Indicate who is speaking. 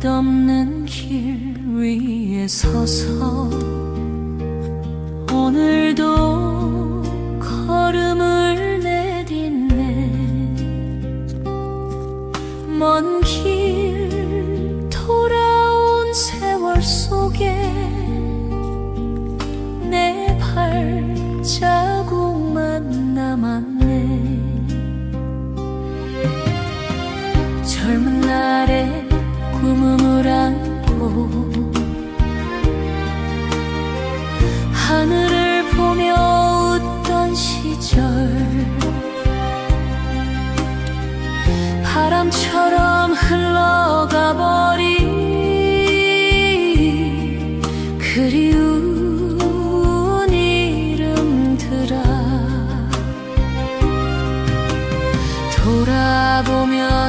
Speaker 1: 끝없는 길 위에 서서 오늘도 걸음을 내딛네. 먼 길 돌아온 세월 속에 내 발자국만 남았네. 젊은 날의 꿈을 안고 하늘을 보며 웃던 시절. 바람처럼 흘러가 버린 그리운 이름들아. 돌아보면